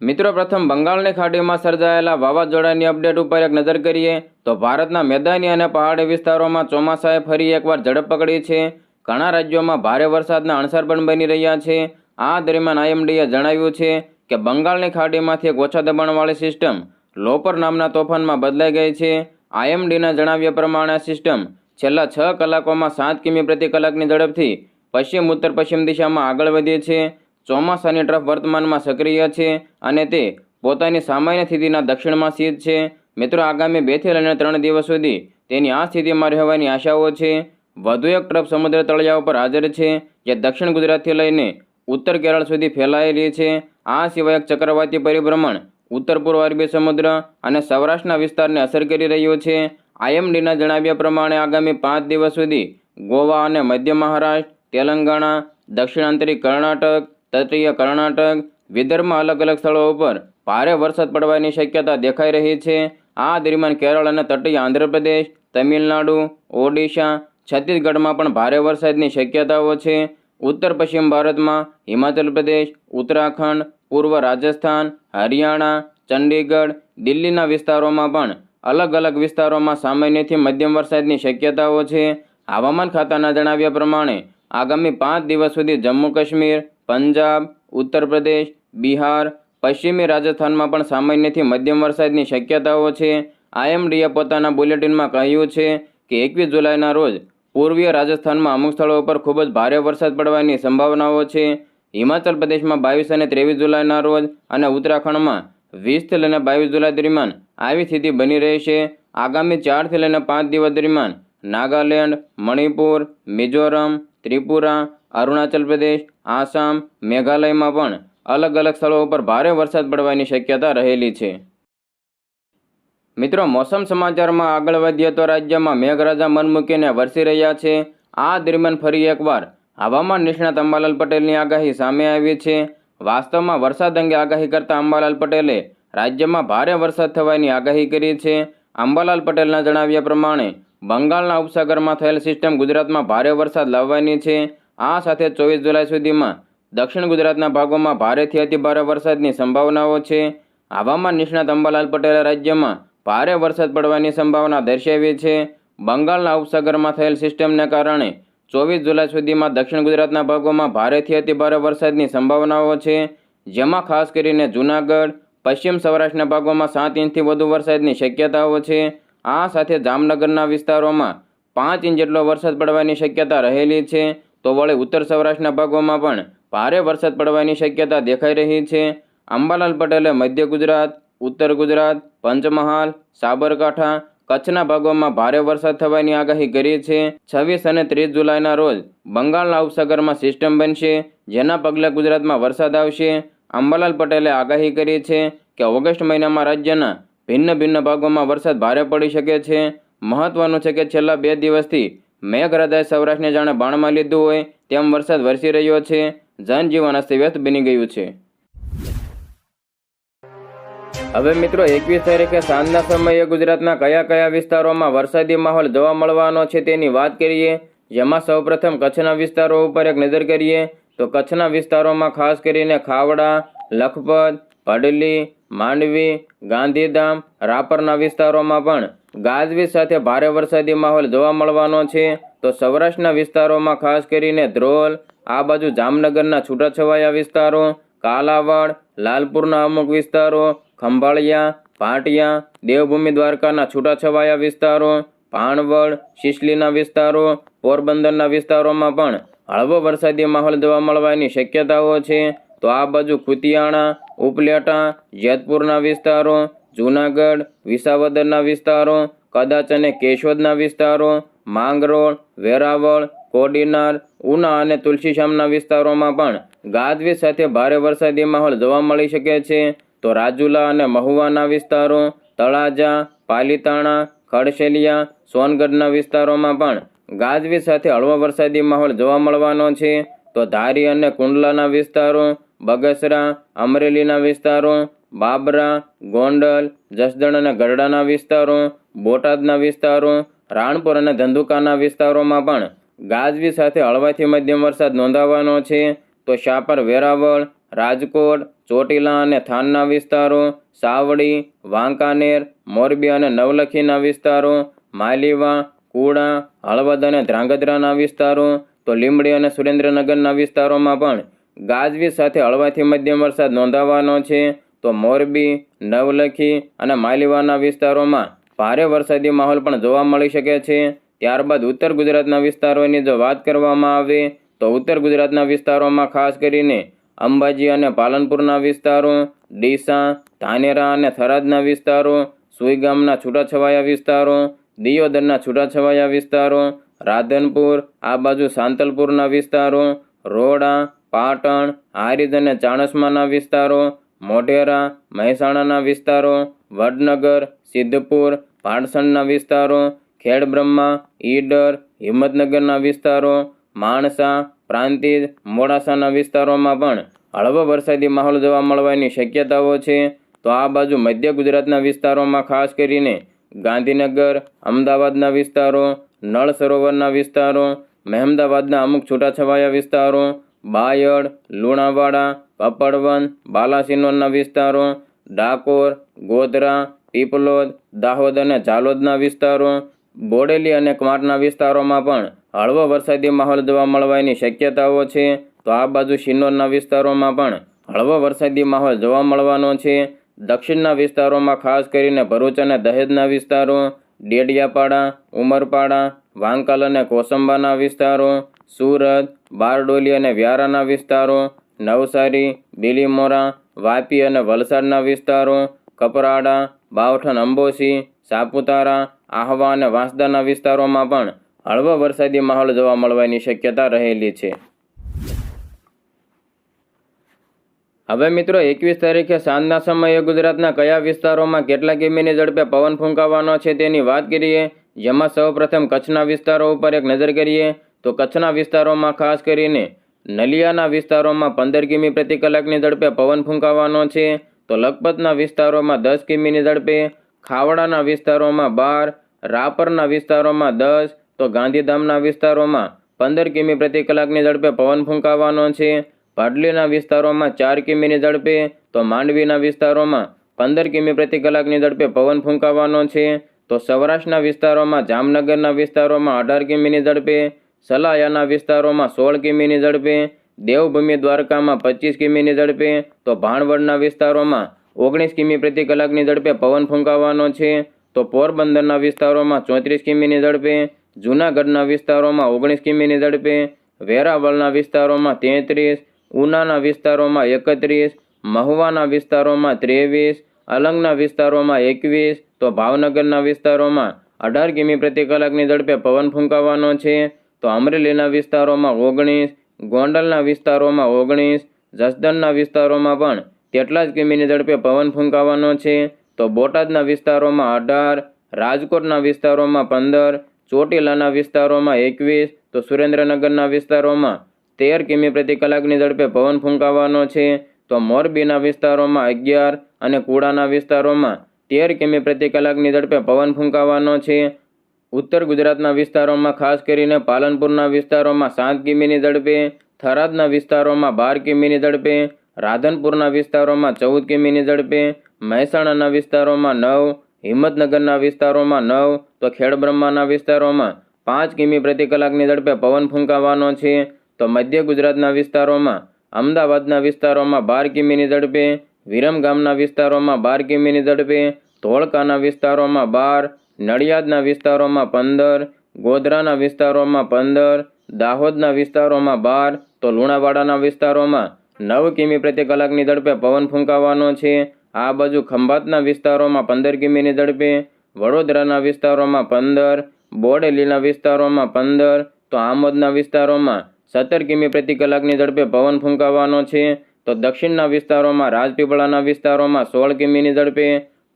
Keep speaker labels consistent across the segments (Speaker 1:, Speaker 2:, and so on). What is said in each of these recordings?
Speaker 1: મિત્રો, પ્રથમ બંગાળની ખાડીમાં સર્જાયેલા વાવાઝોડાની અપડેટ ઉપર એક નજર કરીએ તો ભારતના મેદાની અને પહાડી વિસ્તારોમાં ચોમાસાએ ફરી એકવાર ઝડપ પકડી છે. ઘણા રાજ્યોમાં ભારે વરસાદના અણસર પણ બની રહ્યા છે. આ દરમિયાન આઈએમડીએ જણાવ્યું છે કે બંગાળની ખાડીમાંથી એક ઓછા દબાણવાળી સિસ્ટમ લોપર નામના તોફાનમાં બદલાઈ ગઈ છે. આઈએમડીના જણાવ્યા પ્રમાણે આ સિસ્ટમ છેલ્લા છ કલાકોમાં સાત કિમી પ્રતિ કલાકની ઝડપથી પશ્ચિમ ઉત્તર પશ્ચિમ દિશામાં આગળ વધી છે. ચોમાસાની ટ્રફ વર્તમાનમાં સક્રિય છે અને તે પોતાની સામાન્ય સ્થિતિના દક્ષિણમાં સ્થિત છે. મિત્રો, આગામી બેથી લઈને ત્રણ દિવસ સુધી તેની આ સ્થિતિમાં રહેવાની આશાઓ છે. વધુ એક ટ્રફ સમુદ્ર તળિયા ઉપર હાજર છે, જે દક્ષિણ ગુજરાતથી લઈને ઉત્તર કેરળ સુધી ફેલાયેલી છે. આ સિવાય એક ચક્રવાતી પરિભ્રમણ ઉત્તર પૂર્વ અરબી સમુદ્ર અને સૌરાષ્ટ્રના વિસ્તારને અસર કરી રહ્યો છે. આઈએમડીના જણાવ્યા પ્રમાણે આગામી પાંચ દિવસ સુધી ગોવા અને મધ્ય મહારાષ્ટ્ર, તેલંગાણા દક્ષિણાંતરિક કર્ણાટક તટીય કર્ણાટક, વિદર્ભમાં અલગ અલગ સ્થળો ઉપર ભારે વરસાદ પડવાની શક્યતા દેખાઈ રહી છે. આ દરમિયાન કેરળ અને તટીય આંધ્રપ્રદેશ, તમિલનાડુ, ઓડિશા, છત્તીસગઢમાં પણ ભારે વરસાદની શક્યતાઓ છે. ઉત્તર પશ્ચિમ ભારતમાં હિમાચલ પ્રદેશ, ઉત્તરાખંડ, પૂર્વ રાજસ્થાન, હરિયાણા, ચંડીગઢ, દિલ્હીના વિસ્તારોમાં પણ અલગ અલગ વિસ્તારોમાં સામાન્યથી મધ્યમ વરસાદની શક્યતાઓ છે. હવામાન ખાતાના જણાવ્યા પ્રમાણે આગામી પાંચ દિવસ સુધી જમ્મુ કાશ્મીર પંજાબ, ઉત્તર પ્રદેશ, બિહાર, પશ્ચિમી રાજસ્થાનમાં પણ સામાન્યથી મધ્યમ વરસાદની શક્યતાઓ છે. આઈએમડીએ પોતાના બુલેટિનમાં કહ્યું છે કે એકવીસ જુલાઈના રોજ પૂર્વીય રાજસ્થાનમાં અમુક સ્થળો પર ખૂબ જ ભારે વરસાદ પડવાની સંભાવનાઓ છે. હિમાચલ પ્રદેશમાં બાવીસ અને ત્રેવીસ જુલાઈના રોજ અને ઉત્તરાખંડમાં વીસથી લઈને બાવીસ જુલાઈ દરમિયાન આવી સ્થિતિ બની રહેશે. આગામી ચારથી લઈને પાંચ દિવસ દરમિયાન નાગાલેન્ડ, મણિપુર, મિઝોરમ, ત્રિપુરા અરુણાચલ પ્રદેશ, આસામ, મેઘાલયમાં પણ અલગ અલગ સ્થળો ઉપર ભારે વરસાદ પડવાની શક્યતા રહેલી છે. મિત્રો, મોસમ સમાચારમાં આગળ વધીએ તો રાજ્યમાં મેઘરાજા મન મૂકીને વરસી રહ્યા છે. આ દરમિયાન ફરી એકવાર હવામાન નિષ્ણાત અંબાલાલ પટેલની આગાહી સામે આવી છે. વાસ્તવમાં વરસાદ અંગે આગાહી કરતા અંબાલાલ પટેલે રાજ્યમાં ભારે વરસાદ થવાની આગાહી કરી છે. અંબાલાલ પટેલના જણાવ્યા પ્રમાણે, બંગાળના ઉપસાગરમાં થયેલ સિસ્ટમ ગુજરાતમાં ભારે વરસાદ લાવવાની છે. આ સાથે ચોવીસ જુલાઈ સુધીમાં દક્ષિણ ગુજરાતના ભાગોમાં ભારેથી અતિભારે વરસાદની સંભાવનાઓ છે. હવામાન નિષ્ણાત અંબાલાલ પટેલે રાજ્યમાં ભારે વરસાદ પડવાની સંભાવના દર્શાવી છે. બંગાળના ઉપસાગરમાં થયેલ સિસ્ટમને કારણે ચોવીસ જુલાઈ સુધીમાં દક્ષિણ ગુજરાતના ભાગોમાં ભારેથી અતિભારે વરસાદની સંભાવનાઓ છે. જેમાં ખાસ કરીને જૂનાગઢ, પશ્ચિમ સૌરાષ્ટ્રના ભાગોમાં સાત ઇંચથી વધુ વરસાદની શક્યતાઓ છે. આ સાથે જામનગરના વિસ્તારોમાં પાંચ ઇંચ જેટલો વરસાદ પડવાની શક્યતા રહેલી છે. તો વળી ઉત્તર સૌરાષ્ટ્રના ભાગોમાં પણ ભારે વરસાદ પડવાની શક્યતા દેખાઈ રહી છે. અંબાલાલ પટેલે મધ્ય ગુજરાત, ઉત્તર ગુજરાત, પંચમહાલ, સાબરકાંઠા, કચ્છના ભાગોમાં ભારે વરસાદ થવાની આગાહી કરી છે. છવ્વીસ અને ત્રીસ જુલાઈના રોજ બંગાળના ઉપસાગરમાં સિસ્ટમ બનશે, જેના પગલે ગુજરાતમાં વરસાદ આવશે. અંબાલાલ પટેલે આગાહી કરી છે કે ઓગસ્ટ મહિનામાં રાજ્યના ભિન્ન ભિન્ન ભાગોમાં વરસાદ ભારે પડી શકે છે. મહત્વનું છે કે છેલ્લા બે દિવસથી મેઘરાજાએ સૌરાષ્ટ્રને જાણે બાણમાં લીધું હોય તેમ વરસાદ વરસી રહ્યો છે. જનજીવન અસ્તવ્યસ્ત બની ગયું છે. હવે મિત્રો, એકવીસ તારીખે સાંજના સમયે ગુજરાતના કયા કયા વિસ્તારોમાં વરસાદી માહોલ જોવા મળવાનો છે તેની વાત કરીએ. જેમાં સૌપ્રથમ કચ્છના વિસ્તારો ઉપર એક નજર કરીએ તો કચ્છના વિસ્તારોમાં ખાસ કરીને ખાવડા, લખપત ભડલી માંડવી, ગાંધીધામ, રાપરના વિસ્તારોમાં પણ ગાજવીજ સાથે ભારે વરસાદી માહોલ જોવા મળવાનો છે. તો સૌરાષ્ટ્રના વિસ્તારોમાં ખાસ કરીને ધ્રોલ, આ બાજુ જામનગરના છૂટાછવાયા વિસ્તારો, કાલાવાડ, લાલપુરના અમુક વિસ્તારો, ખંભાળિયા, પાટિયા, દેવભૂમિ દ્વારકાના છૂટાછવાયા વિસ્તારો ભાણવડ શિશલીના વિસ્તારો, પોરબંદરના વિસ્તારોમાં પણ હળવો વરસાદી માહોલ જોવા મળવાની શક્યતાઓ છે. તો આ બાજુ ખુતિયાણા ઉપલેટા, જેતપુરના વિસ્તારો જૂનાગઢ, વિસાવદરના વિસ્તારો, કદાચ અને કેશોદના વિસ્તારો, માંગરોળ, વેરાવળ, કોડીનાર, ઉના અને તુલસીશ્યામના વિસ્તારોમાં પણ ગાજવીજ સાથે ભારે વરસાદી માહોલ જોવા મળી શકે છે. તો રાજુલા અને મહુવાના વિસ્તારો, તળાજા, પાલીતાણા, ખડશેલિયા, સોનગઢના વિસ્તારોમાં પણ ગાજવીજ સાથે હળવો વરસાદી માહોલ જોવા મળવાનો છે. તો ધારી અને કુંડલાના વિસ્તારો, બગસરા, અમરેલીના વિસ્તારો બાબરા, ગોંડલ, જસદણ અને ગરડાના વિસ્તારો, બોટાદના વિસ્તારો, રાણપુર અને ધંધુકાના વિસ્તારોમાં પણ ગાજવી સાથે હળવાથી મધ્યમ વરસાદ નોંધાવાનો છે. તો શાપર, વેરાવળ, રાજકોટ, ચોટીલા અને થાનના વિસ્તારો, સાવડી, વાંકાનેર, મોરબી અને નવલખીના વિસ્તારો, માલીવા, કુડા, હળવદ અને ધ્રાંગધ્રાના વિસ્તારો, તો લીંબડી અને સુરેન્દ્રનગરના વિસ્તારોમાં પણ ગાજવી સાથે હળવાથી મધ્યમ વરસાદ નોંધાવાનો છે. તો મોરબી, નવલખી અને માલીવાના વિસ્તારોમાં ભારે વરસાદી માહોલ પણ જોવા મળી શકે છે. ત્યારબાદ ઉત્તર ગુજરાતના વિસ્તારોની જો વાત કરવામાં આવે, તો ઉત્તર ગુજરાતના વિસ્તારોમાં ખાસ કરીને અંબાજી અને પાલનપુરના વિસ્તારો, ડીસા, ધાનેરા અને થરાદના વિસ્તારો સુઈગામના છૂટાછવાયા વિસ્તારો, દિયોદરના છૂટાછવાયા વિસ્તારો, રાધનપુર, આ બાજુ સાંતલપુરના વિસ્તારો, રોડા, પાટણ, હારીજ અને ચાણસ્માના વિસ્તારો મોઢેરા, મહેસાણાના વિસ્તારો, વડનગર, સિદ્ધપુર ભાડસણના વિસ્તારો, ખેડબ્રહ્મા, ઈડર, હિંમતનગરના વિસ્તારો, માણસા, પ્રાંતિજ, મોડાસાના વિસ્તારોમાં પણ હળવો વરસાદી માહોલ જોવા મળવાની શક્યતાઓ છે. તો આ બાજુ મધ્ય ગુજરાતના વિસ્તારોમાં ખાસ કરીને ગાંધીનગર, અમદાવાદના વિસ્તારો, નળ સરોવરના વિસ્તારો, મહેમદાવાદના અમુક છૂટાછવાયા વિસ્તારો, બાયડ, લુણાવાડા કપડવન બાલાસિનોરના વિસ્તારો, ડાકોર, ગોધરા, પીપલોદ, દાહોદ અને ઝાલોદના વિસ્તારો, બોડેલી અને કમારના વિસ્તારોમાં પણ હળવો વરસાદી માહોલ જોવા મળવાની શક્યતાઓ છે. તો આ બાજુ શિનોરના વિસ્તારોમાં પણ હળવો વરસાદી માહોલ જોવા મળવાનો છે. દક્ષિણના વિસ્તારોમાં ખાસ કરીને ભરૂચ અને દહેજના વિસ્તારો, ડેડિયાપાડા, ઉમરપાડા, વાંકલ અને કોસંબાના વિસ્તારો, સુરત, બારડોલી અને વ્યારાના વિસ્તારો નવસારી બિલીમોરા વાપી અને વલસાડના વિસ્તારો, કપરાડા, બાવઠન, અંબોસી, સાપુતારા, આહવા અને વાંસદાના વિસ્તારોમાં પણ હળવો વરસાદી માહોલ જોવા મળવાની શક્યતા રહેલી છે. હવે મિત્રો, એકવીસ તારીખે સાંજના સમયે ગુજરાતના કયા વિસ્તારોમાં કેટલા કિમીની ઝડપે પવન ફૂંકાવાનો છે તેની વાત કરીએ, જેમાં સૌપ્રથમ કચ્છના વિસ્તારો ઉપર એક નજર કરીએ, તો કચ્છના વિસ્તારોમાં ખાસ કરીને નલિયાના વિસ્તારોમાં પંદર કિમી પ્રતિ કલાકની ઝડપે પવન ફૂંકાવાનો છે. તો લખપતના વિસ્તારોમાં દસ કિમીની ઝડપે, ખાવડાના વિસ્તારોમાં બાર, રાપરના વિસ્તારોમાં દસ, તો ગાંધીધામના વિસ્તારોમાં પંદર કિમી પ્રતિ કલાકની ઝડપે પવન ફૂંકાવાનો છે. ભાડલીના વિસ્તારોમાં ચાર કિમીની ઝડપે, તો માંડવીના વિસ્તારોમાં પંદર કિમી પ્રતિ કલાકની ઝડપે પવન ફૂંકાવાનો છે. તો સૌરાષ્ટ્રના વિસ્તારોમાં જામનગરના વિસ્તારોમાં અઢાર કિમીની ઝડપે સલાયાના વિસ્તારોમાં સોળ કિમીની ઝડપે, દેવભૂમિ દ્વારકામાં પચીસ કિમીની ઝડપે, તો ભાણવડના વિસ્તારોમાં ઓગણીસ કિમી પ્રતિ કલાકની ઝડપે પવન ફૂંકાવાનો છે, તો પોરબંદરના વિસ્તારોમાં ચોત્રીસ કિમીની ઝડપે, જૂનાગઢના વિસ્તારોમાં ઓગણીસ કિમીની ઝડપે, વેરાવળના વિસ્તારોમાં તેત્રીસ, ઉનાના વિસ્તારોમાં એકત્રીસ, મહુવાના વિસ્તારોમાં ત્રેવીસ, અલંગના વિસ્તારોમાં એકવીસ, તો ભાવનગરના વિસ્તારોમાં અઢાર કિમી પ્રતિ કલાકની ઝડપે પવન ફૂંકાવાનો છે તો અમરેલીના વિસ્તારોમાં ઓગણીસ, ગોંડલના વિસ્તારોમાં ઓગણીસ, જસદણના વિસ્તારોમાં પણ તેટલા જ કિમીની ઝડપે પવન ફૂંકાવાનો છે. તો બોટાદના વિસ્તારોમાં અઢાર, રાજકોટના વિસ્તારોમાં પંદર, ચોટીલાના વિસ્તારોમાં એકવીસ, તો સુરેન્દ્રનગરના વિસ્તારોમાં તેર કિમી પ્રતિ કલાકની ઝડપે પવન ફૂંકાવાનો છે. તો મોરબીના વિસ્તારોમાં અગિયાર અને કુડાના વિસ્તારોમાં તેર કિમી પ્રતિ કલાકની ઝડપે પવન ફૂંકાવાનો છે. ઉત્તર ગુજરાતના વિસ્તારોમાં, ખાસ કરીને પાલનપુરના વિસ્તારોમાં સાત કિમીની ઝડપે, થરાદના વિસ્તારોમાં બાર કિમીની ઝડપે, રાધનપુરના વિસ્તારોમાં ચૌદ કિમીની ઝડપે, મહેસાણાના વિસ્તારોમાં નવ, હિંમતનગરના વિસ્તારોમાં નવ, તો ખેડબ્રહ્માના વિસ્તારોમાં પાંચ કિમી પ્રતિ કલાકની ઝડપે પવન ફૂંકાવાનો છે. તો મધ્ય ગુજરાતના વિસ્તારોમાં, અમદાવાદના વિસ્તારોમાં બાર કિમીની ઝડપે વિરમગામના વિસ્તારોમાં બાર કિમીની ઝડપે, ધોળકાના વિસ્તારોમાં બાર નડિયાદના વિસ્તારોમાં પંદર, ગોધરાના વિસ્તારોમાં પંદર, દાહોદના વિસ્તારોમાં બાર, તો લુણાવાડાના વિસ્તારોમાં નવ કિમી પ્રતિ કલાકની ઝડપે પવન ફૂંકાવાનો છે. આ બાજુ ખંભાતના વિસ્તારોમાં પંદર કિમીની ઝડપે, વડોદરાના વિસ્તારોમાં પંદર, બોડેલીના વિસ્તારોમાં પંદર, તો આમોદના વિસ્તારોમાં સત્તર કિમી પ્રતિ કલાકની ઝડપે પવન ફૂંકાવાનો છે. તો દક્ષિણના વિસ્તારોમાં રાજપીપળાના વિસ્તારોમાં સોળ કિમીની ઝડપે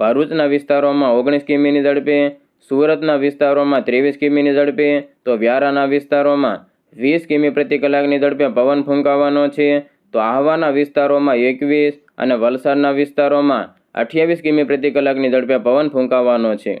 Speaker 1: ભરૂચના વિસ્તારોમાં ઓગણીસ કિમીની ઝડપે, સુરતના વિસ્તારોમાં ત્રેવીસ કિમીની ઝડપે, તો વ્યારાના વિસ્તારોમાં વીસ કિમી પ્રતિ કલાકની ઝડપે પવન ફૂંકાવાનો છે. તો આહવાના વિસ્તારોમાં એકવીસ અને વલસાડના વિસ્તારોમાં અઠ્યાવીસ કિમી પ્રતિ કલાકની ઝડપે પવન ફૂંકાવાનો છે.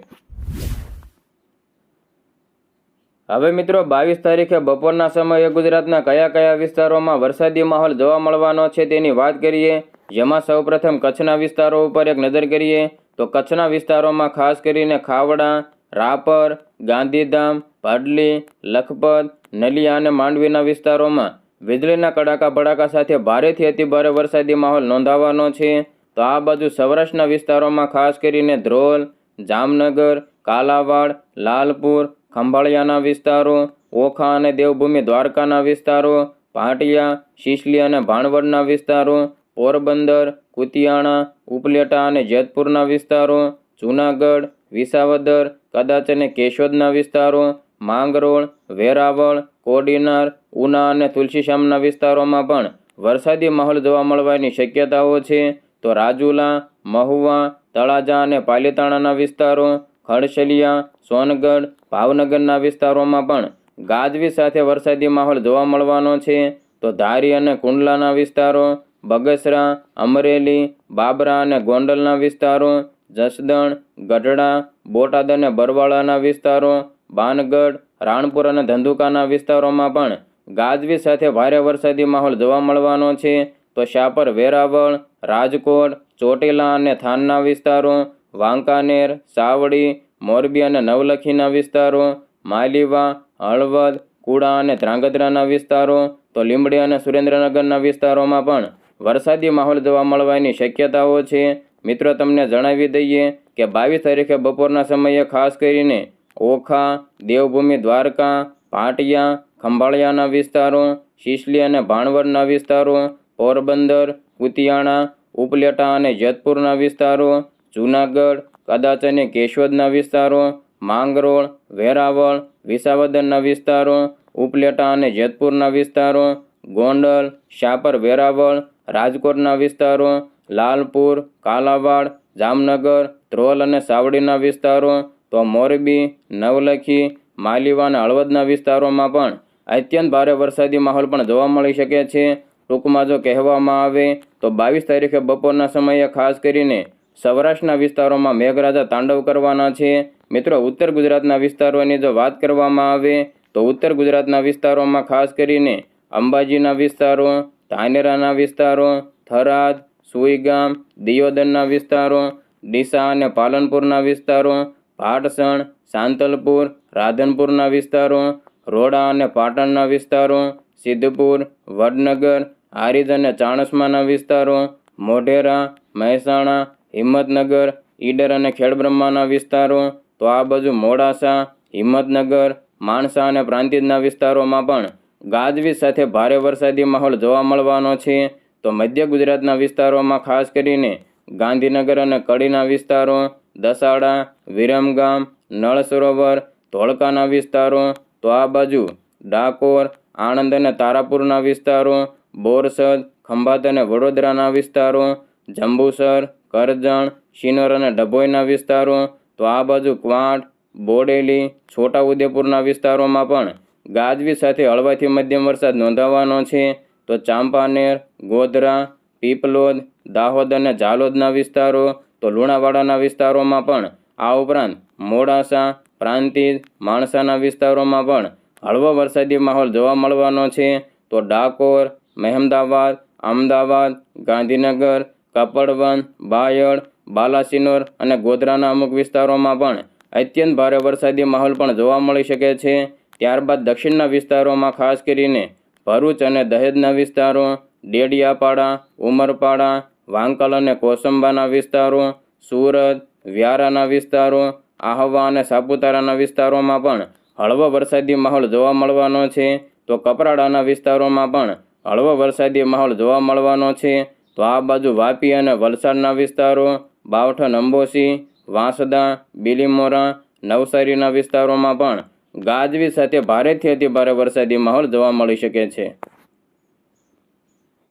Speaker 1: હવે મિત્રો, બાવીસ તારીખે બપોરના સમયે ગુજરાતના કયા કયા વિસ્તારોમાં વરસાદી માહોલ જોવા મળવાનો છે તેની વાત કરીએ. જેમાં સૌપ્રથમ કચ્છના વિસ્તારો ઉપર એક નજર કરીએ. તો કચ્છના વિસ્તારોમાં ખાસ કરીને ખાવડા, રાપર, ગાંધીધામ પાડલી લખપત, નલિયા અને માંડવીના વિસ્તારોમાં વીજળીના કડાકા ભડાકા સાથે ભારેથી અતિભારે વરસાદી માહોલ નોંધાવાનો છે. તો આ બાજુ સૌરાષ્ટ્રના વિસ્તારોમાં ખાસ કરીને ધ્રોલ, જામનગર, કાલાવાડ, લાલપુર, ખંભાળિયાના વિસ્તારો, ઓખા અને દેવભૂમિ દ્વારકાના વિસ્તારો ભાટિયા શિશલી અને ભાણવડના વિસ્તારો પોરબંદર, કુતિયાણા, ઉપલેટા અને જેતપુરના વિસ્તારો, જૂનાગઢ, વિસાવદર, કદાચ અને કેશોદના વિસ્તારો, માંગરોળ, વેરાવળ, કોડીનાર, ઉના અને તુલસીશ્યામના વિસ્તારોમાં પણ વરસાદી માહોલ જોવા મળવાની શક્યતાઓ છે. તો રાજુલા, મહુવા, તળાજા અને પાલીતાણાના વિસ્તારો, ખડશલિયા, સોનગઢ, ભાવનગરના વિસ્તારોમાં પણ ગાજવી સાથે વરસાદી માહોલ જોવા મળવાનો છે. તો ધારી અને કુંડલાના વિસ્તારો બગસરા, અમરેલી, બાબરા અને ગોંડલના વિસ્તારો, જસદણ, ગઢડા, બોટાદ અને બરવાળાના વિસ્તારો, બાનગઢ, રાણપુર અને ધંધુકાના વિસ્તારોમાં પણ ગાજવી સાથે ભારે વરસાદી માહોલ જોવા મળવાનો છે. તો શાપર વેરાવળ, રાજકોટ, ચોટીલા અને થાનના વિસ્તારો, વાંકાનેર, સાવડી, મોરબી અને નવલખીના વિસ્તારો, માલીવા, હળવદ, કુડા અને ધ્રાંગધ્રાના વિસ્તારો, તો લીંબડી અને સુરેન્દ્રનગરના વિસ્તારોમાં પણ વરસાદી માહોલ જોવા મળવાની શક્યતાઓ છે. મિત્રો, તમને જણાવી દઈએ કે બાવીસ તારીખે બપોરના સમયે ખાસ કરીને ઓખા, દેવભૂમિ, દ્વારકા, પાટિયા, ખંભાળિયાના વિસ્તારો, શિશલી અને ભાણવડના વિસ્તારો, પોરબંદર, કુતિયાણા, ઉપલેટા અને જેતપુરના વિસ્તારો, જૂનાગઢ, કદાચ અને કેશોદના વિસ્તારો, માંગરોળ, વેરાવળ વિસાવદરના વિસ્તારો, ઉપલેટા અને જેતપુરના વિસ્તારો, ગોંડલ, શાપર વેરાવળ રાજકોટના વિસ્તારો, લાલપુર, કાલાવાડ, જામનગર, ધ્રોલ અને સાવડીના વિસ્તારો, તો મોરબી, નવલખી, માલીવા અને હળવદના વિસ્તારોમાં પણ અત્યંત ભારે વરસાદી માહોલ પણ જોવા મળી શકે છે. ટૂંકમાં જો કહેવામાં આવે, તો બાવીસ તારીખે બપોરના સમયે ખાસ કરીને સૌરાષ્ટ્રના વિસ્તારોમાં મેઘરાજા તાંડવ કરવાના છે. મિત્રો, ઉત્તર ગુજરાતના વિસ્તારોની જો વાત કરવામાં આવે, તો ઉત્તર ગુજરાતના વિસ્તારોમાં ખાસ કરીને અંબાજીના વિસ્તારો ધાનેરાના વિસ્તારો, થરાદ, સુઈગામ, દિયોદરના વિસ્તારો, ડીસા અને પાલનપુરના વિસ્તારો ભાટસણ સાંતલપુર, રાધનપુરના વિસ્તારો, રોડા અને પાટણના વિસ્તારો, સિદ્ધપુર, વડનગર હારીજ અને ચાણસમાના વિસ્તારો, મોઢેરા, મહેસાણા, હિંમતનગર, ઈડર અને ખેડબ્રહ્માના વિસ્તારો, તો આ બાજુ મોડાસા, હિંમતનગર, માણસા અને પ્રાંતિજના વિસ્તારોમાં પણ. ગાજવીજ સાથે ભારે વરસાદી માહોલ જોવા મળવાનો છે. તો મધ્ય ગુજરાતના વિસ્તારોમાં ખાસ કરીને ગાંધીનગર અને કડીના વિસ્તારો, દસાડા, વિરમગામ નળ સરોવર ધોળકાના વિસ્તારો, તો આ બાજુ ડાકોર, આણંદ અને તારાપુરના વિસ્તારો, બોરસદ, ખંભાત અને વડોદરાના વિસ્તારો, જંબુસર, કરજણ, શિનોર અને ડભોઈના વિસ્તારો, તો આ બાજુ ક્વાંટ, બોડેલી, છોટાઉદેપુરના વિસ્તારોમાં પણ ગાજવી સાથે હળવાથી મધ્યમ વરસાદ નોંધાવાનો છે. તો ચાંપાનેર, ગોધરા, પીપલોદ, દાહોદ અને ઝાલોદના વિસ્તારો, તો લુણાવાડાના વિસ્તારોમાં પણ. આ ઉપરાંત મોડાસા, પ્રાંતિજ, માણસાના વિસ્તારોમાં પણ હળવો વરસાદી માહોલ જોવા મળવાનો છે. તો ડાકોર, મહેમદાવાદ, અમદાવાદ, ગાંધીનગર કપડવન બાયડ, બાલાસિનોર અને ગોધરાના અમુક વિસ્તારોમાં પણ અત્યંત ભારે વરસાદી માહોલ પણ જોવા મળી શકે છે. ત્યારબાદ દક્ષિણના વિસ્તારોમાં ખાસ કરીને ભરૂચ અને દહેજના વિસ્તારો, ડેડિયાપાડા, ઉમરપાડા, વાંકલ અને કોસંબાના વિસ્તારો, સુરત, વ્યારાના વિસ્તારો, આહવા અને સાપુતારાના વિસ્તારોમાં પણ હળવો વરસાદી માહોલ જોવા મળવાનો છે. તો કપરાડાના વિસ્તારોમાં પણ હળવો વરસાદી માહોલ જોવા મળવાનો છે. તો આ બાજુ વાપી અને વલસાડના વિસ્તારો બાવઠન અંબોસી વાંસદા, બિલીમોરા, નવસારીના વિસ્તારોમાં પણ ગાજવી સાથે ભારેથી અતિભારે વરસાદી માહોલ જોવા મળી શકે છે.